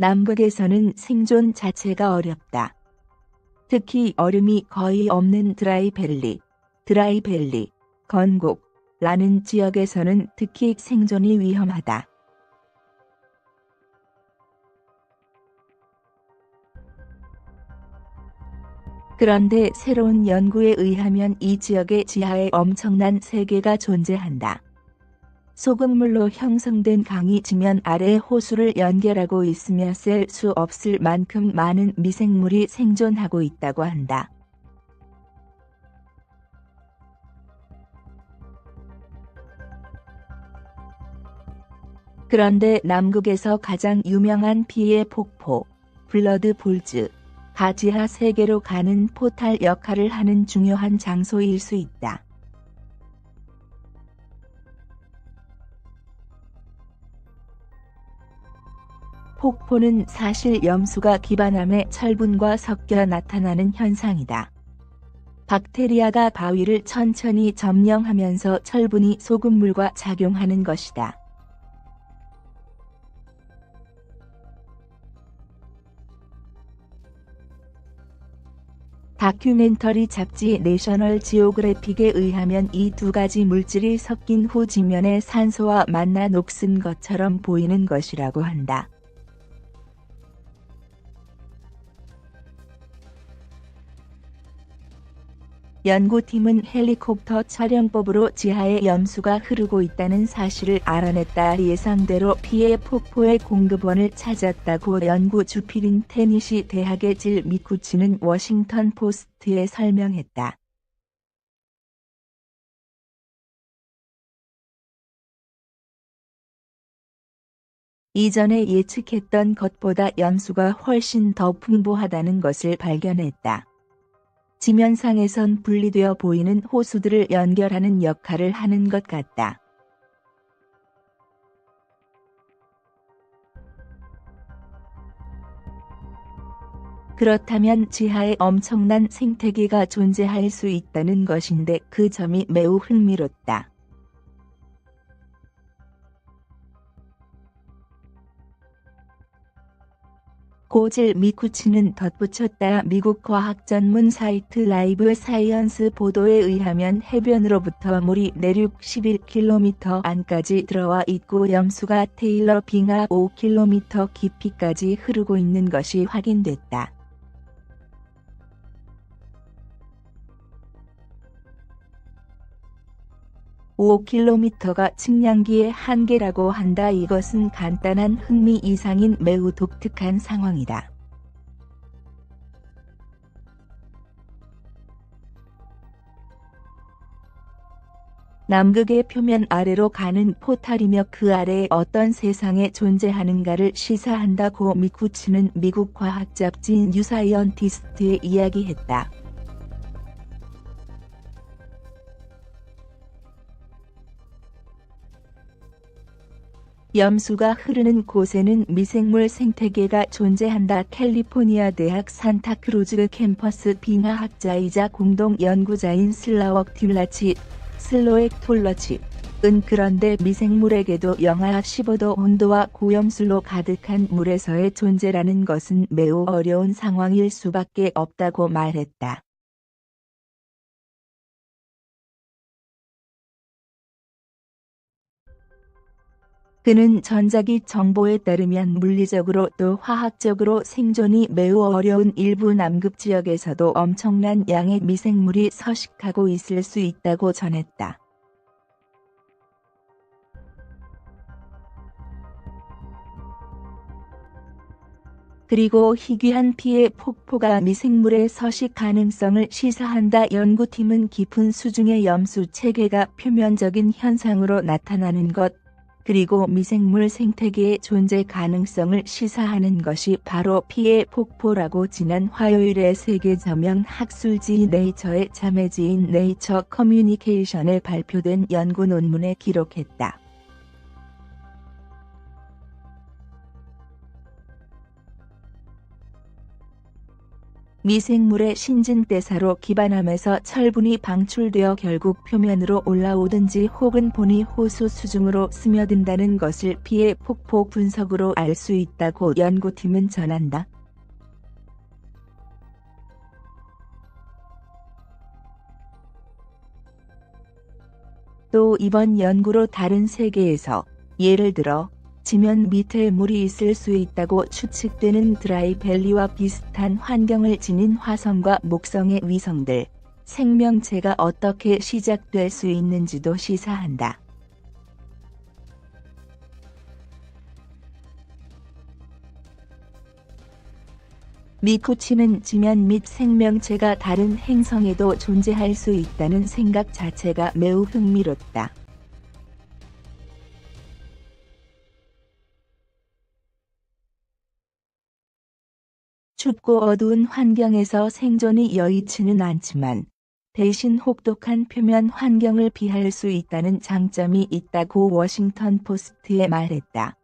남극에서는 생존 자체가 어렵다. 특히 얼음이 거의 없는 드라이밸리, 드라이밸리, 건곡, 라는 지역에서는 특히 생존이 위험하다. 그런데 새로운 연구에 의하면 이 지역의 지하에 엄청난 세계가 존재한다. 소금물로 형성된 강이 지면 아래 호수를 연결하고 있으며 셀 수 없을 만큼 많은 미생물이 생존하고 있다고 한다. 그런데 남극에서 가장 유명한 피해 폭포, 블러드 볼즈, 가지하 세계로 가는 포탈 역할을 하는 중요한 장소일 수 있다. 폭포는 사실 염수가 기반함에 철분과 섞여 나타나는 현상이다. 박테리아가 바위를 천천히 점령하면서 철분이 소금물과 작용하는 것이다. 다큐멘터리 잡지 내셔널 지오그래픽에 의하면 이 두 가지 물질이 섞인 후 지면에 산소와 만나 녹슨 것처럼 보이는 것이라고 한다. 연구팀은 헬리콥터 촬영법으로 지하에 염수가 흐르고 있다는 사실을 알아냈다. 예상대로 피해 폭포의 공급원을 찾았다고 연구 주필인 테니시 대학의 질 미쿠치는 워싱턴 포스트에 설명했다. 이전에 예측했던 것보다 염수가 훨씬 더 풍부하다는 것을 발견했다. 지면상에선 분리되어 보이는 호수들을 연결하는 역할을 하는 것 같다. 그렇다면 지하에 엄청난 생태계가 존재할 수 있다는 것인데 그 점이 매우 흥미롭다. 고질 미쿠치는 덧붙였다. 미국 과학 전문 사이트 라이브 사이언스 보도에 의하면 해변으로부터 물이 내륙 11km 안까지 들어와 있고 염수가 테일러 빙하 5km 깊이까지 흐르고 있는 것이 확인됐다. (5km가) 측량기의 한계라고 한다. 이것은 간단한 흥미 이상인 매우 독특한 상황이다. 남극의 표면 아래로 가는 포탈이며 그 아래에 어떤 세상에 존재하는가를 시사한다고 미쿠치는 미국 과학 잡지 뉴사이언티스트에 이야기했다. 염수가 흐르는 곳에는 미생물 생태계가 존재한다. 캘리포니아 대학 산타크루즈 캠퍼스 빙하학자이자 공동 연구자인 슬라웍 듀라치, 슬로엑 톨러치, 은 그런데 미생물에게도 영하 15도 온도와 고염술로 가득한 물에서의 존재라는 것은 매우 어려운 상황일 수밖에 없다고 말했다. 그는 전자기 정보에 따르면 물리적으로 또 화학적으로 생존이 매우 어려운 일부 남극 지역에서도 엄청난 양의 미생물이 서식하고 있을 수 있다고 전했다. 그리고 희귀한 피해 폭포가 미생물의 서식 가능성을 시사한다. 연구팀은 깊은 수중의 염수 체계가 표면적인 현상으로 나타나는 것, 그리고 미생물 생태계의 존재 가능성을 시사하는 것이 바로 피해 폭포라고 지난 화요일에 세계 저명 학술지 네이처의 자매지인 네이처 커뮤니케이션에 발표된 연구 논문에 기록했다. 미생물의 신진대사로 기반함에서 철분이 방출되어 결국 표면으로 올라오든지 혹은 본이 호수 수중으로 스며든다는 것을 피해 폭포 분석으로 알 수 있다고 연구팀은 전한다. 또 이번 연구로 다른 세계에서 예를 들어 지면 밑에 물이 있을 수 있다고 추측되는 드라이밸리와 비슷한 환경을 지닌 화성과 목성의 위성들, 생명체가 어떻게 시작될 수 있는지도 시사한다. 미코치는 지면 및 생명체가 다른 행성에도 존재할 수 있다는 생각 자체가 매우 흥미롭다. 춥고 어두운 환경에서 생존이 여의치는 않지만 대신 혹독한 표면 환경을 피할 수 있다는 장점이 있다고 워싱턴 포스트에 말했다.